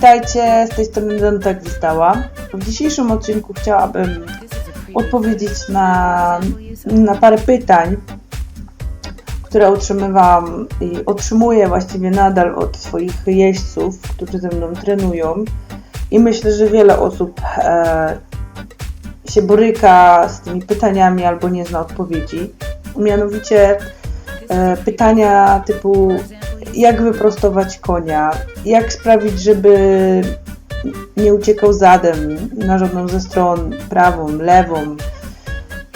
witajcie, z tej strony Danuta Gwizdała. W dzisiejszym odcinku chciałabym odpowiedzieć na, na parę pytań, które otrzymywałam i otrzymuję właściwie nadal od swoich jeźdźców, którzy ze mną trenują. I myślę, że wiele osób e, się boryka z tymi pytaniami albo nie zna odpowiedzi. Mianowicie e, pytania typu jak wyprostować konia, jak sprawić, żeby nie uciekał zadem na żadną ze stron, prawą, lewą,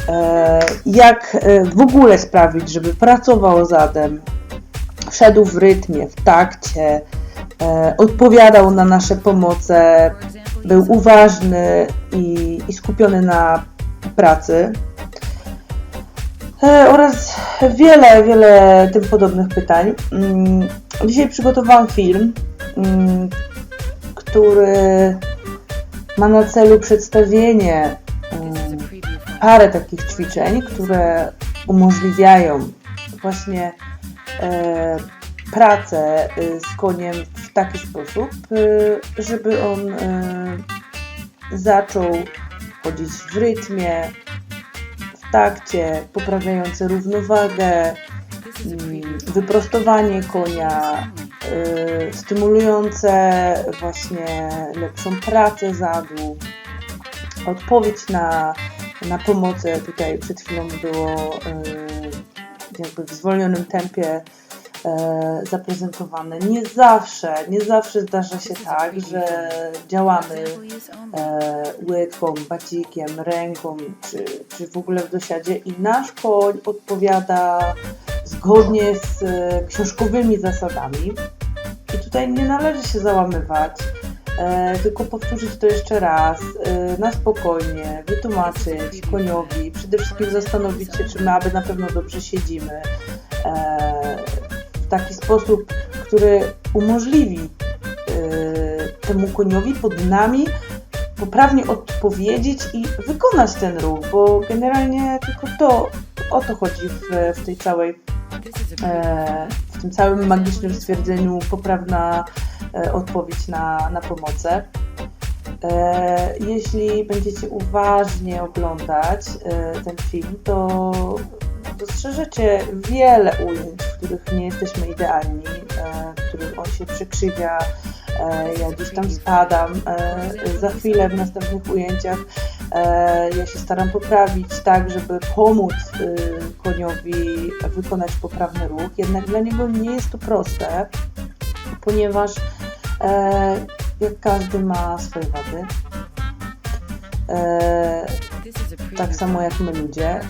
e, jak e, w ogóle sprawić, żeby pracował zadem, szedł w rytmie, w takcie, e, odpowiadał na nasze pomoce, był uważny i, i skupiony na pracy. E, oraz wiele, wiele tym podobnych pytań. Mm, Dzisiaj przygotowałam film, mm, który ma na celu przedstawienie mm, parę takich ćwiczeń, które umożliwiają właśnie e, pracę e, z koniem w taki sposób, e, żeby on e, zaczął chodzić w rytmie, takcie, poprawiające równowagę, mm, wyprostowanie konia, y, stymulujące właśnie lepszą pracę zadu, odpowiedź na, na pomoc, tutaj przed chwilą było y, jakby w zwolnionym tempie zaprezentowane. Nie zawsze, nie zawsze zdarza się tak, że działamy e, łydką, bacikiem, ręką, czy, czy w ogóle w dosiadzie i nasz koń odpowiada zgodnie z e, książkowymi zasadami. I tutaj nie należy się załamywać, e, tylko powtórzyć to jeszcze raz, e, na spokojnie, wytłumaczyć koniowi, przede wszystkim zastanowić się, czy my aby na pewno dobrze siedzimy e, taki sposób, który umożliwi e, temu koniowi pod nami poprawnie odpowiedzieć i wykonać ten ruch, bo generalnie tylko to, o to chodzi w, w tej całej e, w tym całym magicznym stwierdzeniu poprawna e, odpowiedź na, na pomocę. E, jeśli będziecie uważnie oglądać ten film, to dostrzeżecie wiele ujęć, w których nie jesteśmy idealni, e, w których on się przekrzywia, e, ja gdzieś tam spadam. E, za chwilę w następnych ujęciach ja się staram poprawić tak, żeby pomóc y, koniowi wykonać poprawny ruch. Jednak dla niego nie jest to proste, ponieważ jak każdy ma swoje wady. Tak samo jak my ludzie.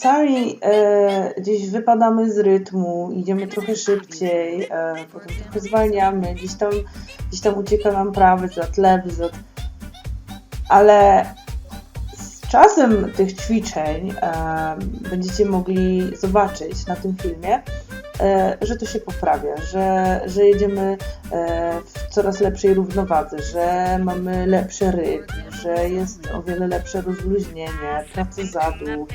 Czasami e, gdzieś wypadamy z rytmu, idziemy trochę szybciej, e, potem trochę zwalniamy, gdzieś tam, gdzieś tam ucieka nam prawy zad, lewy. Ale z czasem tych ćwiczeń e, będziecie mogli zobaczyć na tym filmie, e, że to się poprawia, że, że jedziemy e, w coraz lepszej równowadze, że mamy lepszy rytm, że jest o wiele lepsze rozluźnienie, pracy zadu.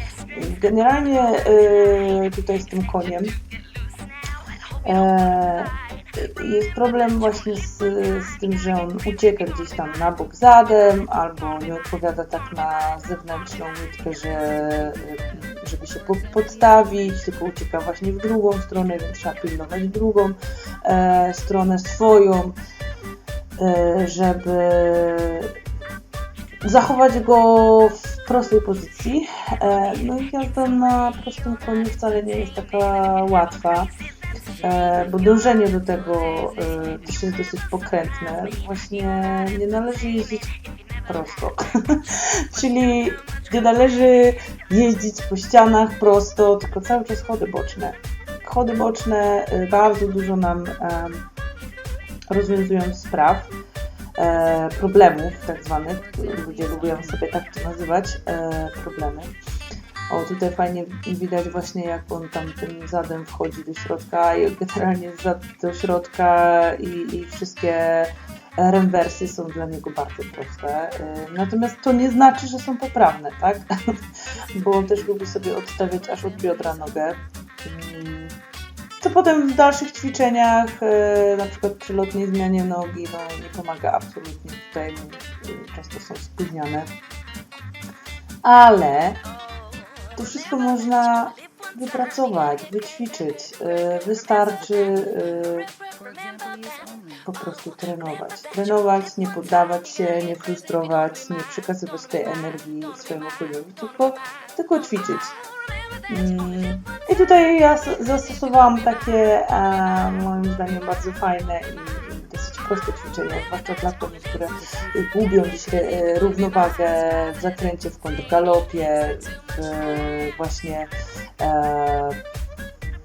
Generalnie e, tutaj z tym koniem e, jest problem właśnie z, z tym, że on ucieka gdzieś tam na bok zadem, albo nie odpowiada tak na zewnętrzną łydkę, że, żeby się po- podstawić, tylko ucieka właśnie w drugą stronę, więc trzeba pilnować drugą e, stronę swoją, żeby zachować go w prostej pozycji. E, no i jazda na prostym koniu wcale nie jest taka łatwa e, bo dążenie do tego e, też jest dosyć pokrętne. Właśnie nie należy jeździć prosto. Czyli nie należy jeździć po ścianach prosto, tylko cały czas chody boczne. Chody boczne e, bardzo dużo nam e, rozwiązują spraw, e, problemów tak zwanych. Ludzie lubią sobie tak to nazywać, e, problemy. O, tutaj fajnie widać właśnie jak on tam tym zadem wchodzi do środka i generalnie zad do środka i, i wszystkie remwersy są dla niego bardzo proste. Y, Natomiast to nie znaczy, że są poprawne, tak? Bo on też lubi sobie odstawiać aż od biodra nogę. Co potem w dalszych ćwiczeniach, e, na przykład przy lotniej zmianie nogi, no nie pomaga absolutnie. Tutaj e, często są spóźnione. Ale to wszystko można wypracować, wyćwiczyć. E, Wystarczy po prostu trenować. Trenować, nie poddawać się, nie frustrować, nie przekazywać tej energii swojemu okoliowi, tylko, tylko ćwiczyć. Mm, I tutaj ja zastosowałam takie, e, moim zdaniem, bardzo fajne i, dosyć proste ćwiczenia, zwłaszcza dla kobiet, które gubią gdzieś e, równowagę w zakręcie, w kontrgalopie, w właśnie e,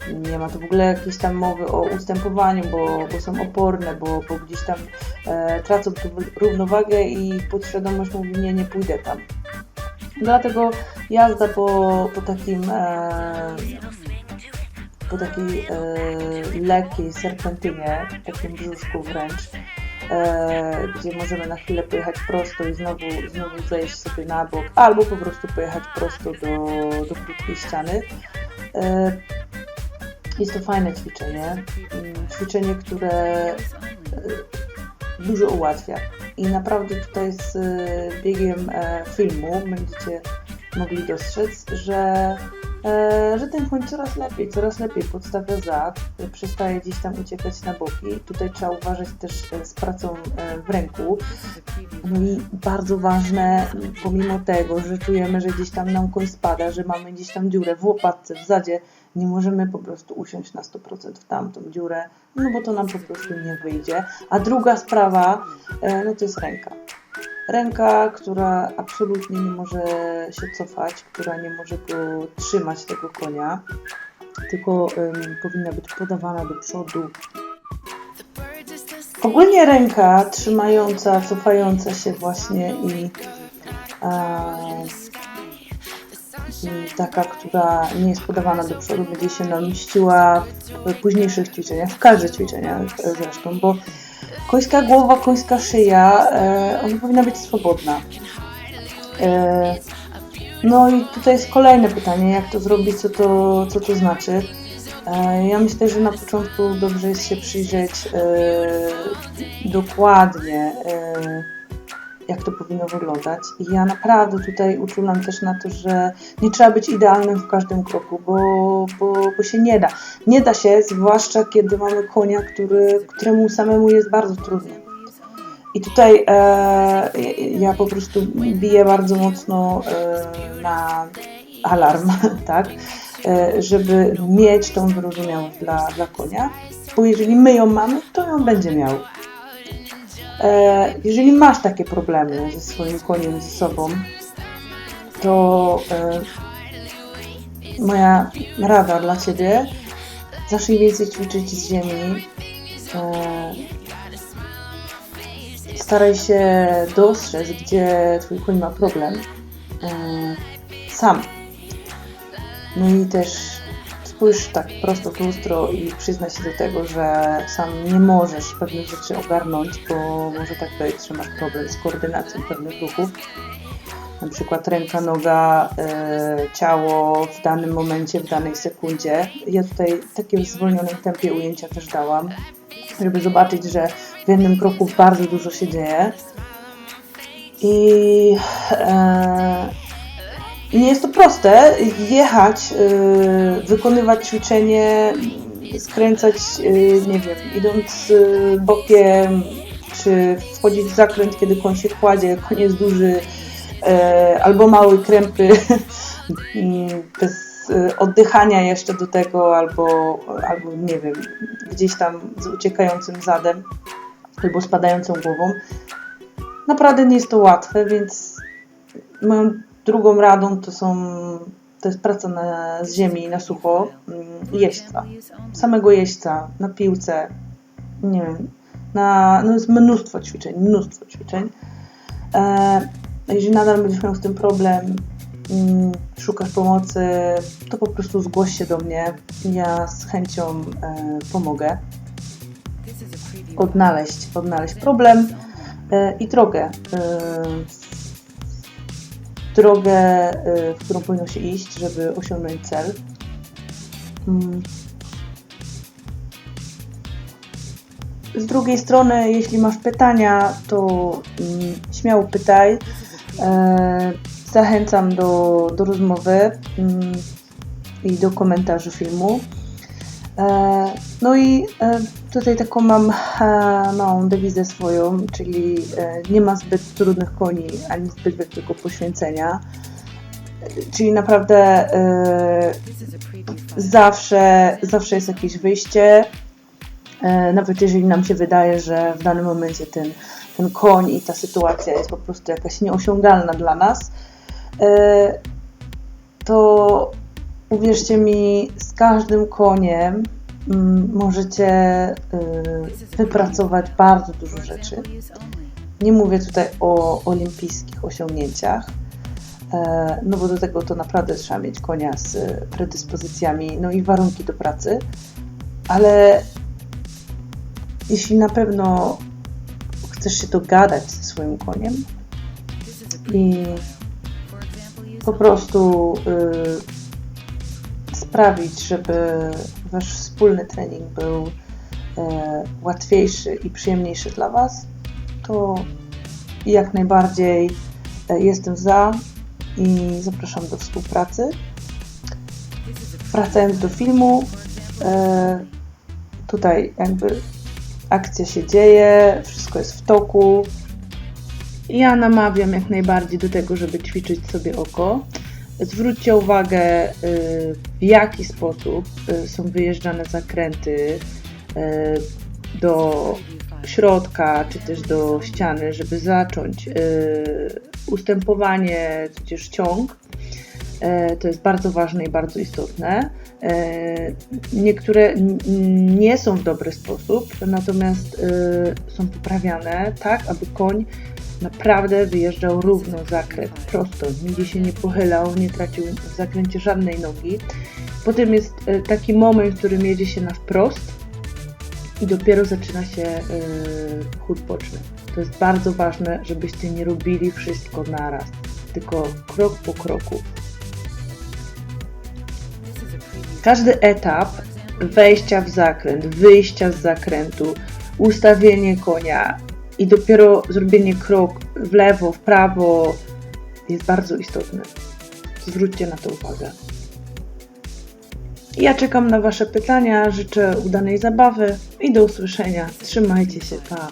nie ma tu w ogóle jakiejś tam mowy o ustępowaniu, bo, bo są oporne, bo, bo gdzieś tam e, tracą równowagę i podświadomość mówi nie, nie pójdę tam. Dlatego jazda po, po takim e, po takiej e, lekkiej serpentynie, takim brzuszku wręcz, e, gdzie możemy na chwilę pojechać prosto i znowu, znowu zejść sobie na bok, albo po prostu pojechać prosto do, do krótkiej ściany. E, jest to fajne ćwiczenie. Mm, Ćwiczenie, które e, dużo ułatwia. I naprawdę tutaj z e, biegiem e, filmu będziecie mogli dostrzec, że, e, że ten koń coraz lepiej, coraz lepiej podstawia zad, przestaje gdzieś tam uciekać na boki. Tutaj trzeba uważać też e, z pracą w ręku. No i bardzo ważne, pomimo tego, że czujemy, że gdzieś tam nam koń spada, że mamy gdzieś tam dziurę w łopatce, w zadzie, nie możemy po prostu usiąść na 100% w tamtą dziurę, no bo to nam po prostu nie wyjdzie. A druga sprawa, no to jest ręka. Ręka, która absolutnie nie może się cofać, która nie może go trzymać tego konia, tylko em, powinna być podawana do przodu. Ogólnie ręka trzymająca, cofająca się właśnie i, e, taka, która nie jest podawana do przodu, będzie się nam mściła w późniejszych ćwiczeniach, w każdych ćwiczeniach e, zresztą, bo końska głowa, końska szyja, e, ona powinna być swobodna. E, no i tutaj jest kolejne pytanie, jak to zrobić, co to, co to znaczy. E, Ja myślę, że na początku dobrze jest się przyjrzeć e, dokładnie, e, jak to powinno wyglądać. I ja naprawdę tutaj uczulam też na to, że nie trzeba być idealnym w każdym kroku, bo, bo, bo się nie da. Nie da się, zwłaszcza kiedy mamy konia, który, któremu samemu jest bardzo trudno. I tutaj e, ja po prostu biję bardzo mocno e, na alarm, tak, e, żeby mieć tą wyrozumiałość dla, dla konia, bo jeżeli my ją mamy, to ją będzie miał. E, jeżeli masz takie problemy ze swoim koniem, ze sobą, to e, moja rada dla Ciebie, zacznij więcej ćwiczyć z ziemi, e, staraj się dostrzec, gdzie Twój koń ma problem sam. No i też spójrz tak prosto w lustro i przyznaj się do tego, że sam nie możesz pewnych rzeczy ogarnąć, bo może tak być, że masz problem z koordynacją pewnych ruchów. Na przykład ręka, noga, e, ciało w danym momencie, w danej sekundzie. Ja tutaj w takim zwolnionym tempie ujęcia też dałam, żeby zobaczyć, że w jednym kroku bardzo dużo się dzieje. I e, nie jest to proste jechać, y, wykonywać ćwiczenie, skręcać, y, nie wiem, idąc y, bokiem, czy wchodzić w zakręt, kiedy koń się kładzie, koń jest duży, y, albo mały, krępy, bez y, oddychania jeszcze do tego, albo, albo nie wiem, gdzieś tam z uciekającym zadem, albo spadającą głową. Naprawdę nie jest to łatwe, więc moją drugą radą to są to jest praca na z ziemi, na sucho, mm, jeźdźca. Samego jeźdźca, na piłce, nie wiem, na, no jest mnóstwo ćwiczeń, mnóstwo ćwiczeń. E, jeżeli nadal będziesz miał z tym problem, mm, szukasz pomocy, to po prostu zgłoś się do mnie. Ja z chęcią e, pomogę odnaleźć, odnaleźć problem e, i drogę, e, drogę, y, w którą powinno się iść, żeby osiągnąć cel. Mm. Z drugiej strony, jeśli masz pytania, to mm, śmiało pytaj. E, zachęcam do, do rozmowy mm, i do komentarzy filmu. E, no i e, tutaj taką mam e, małą dewizę swoją, czyli nie ma zbyt trudnych koni, ani zbyt wielkiego poświęcenia. Czyli naprawdę zawsze, zawsze jest jakieś wyjście. Nawet jeżeli nam się wydaje, że w danym momencie ten, ten koń i ta sytuacja jest po prostu jakaś nieosiągalna dla nas, to uwierzcie mi, z każdym koniem mm, możecie e, wypracować bardzo dużo rzeczy. Nie mówię tutaj o olimpijskich osiągnięciach, e, no bo do tego to naprawdę trzeba mieć konia z predyspozycjami, no i warunki do pracy, ale jeśli na pewno chcesz się dogadać ze swoim koniem i po prostu y, sprawić, żeby wasz wspólny trening był e, łatwiejszy i przyjemniejszy dla was, to jak najbardziej e, jestem za i zapraszam do współpracy. Wracając do filmu, e, tutaj jakby akcja się dzieje, wszystko jest w toku. Ja namawiam jak najbardziej do tego, żeby ćwiczyć sobie oko. Zwróćcie uwagę, y, w jaki sposób y, są wyjeżdżane zakręty y, do środka, czy też do ściany, żeby zacząć ustępowanie, tudzież ciąg. To jest bardzo ważne i bardzo istotne. Niektóre nie są w dobry sposób, natomiast są poprawiane tak, aby koń naprawdę wyjeżdżał równo zakręt, prosto, nigdzie się nie pochylał, nie tracił w zakręcie żadnej nogi. Potem jest y, taki moment, w którym jedzie się na wprost i dopiero zaczyna się y, chód boczny. To jest bardzo ważne, żebyście nie robili wszystko naraz, tylko krok po kroku. Każdy etap wejścia w zakręt, wyjścia z zakrętu, ustawienie konia i dopiero zrobienie krok w lewo, w prawo jest bardzo istotny. Zwróćcie na to uwagę. Ja czekam na Wasze pytania, życzę udanej zabawy i do usłyszenia. Trzymajcie się, pa!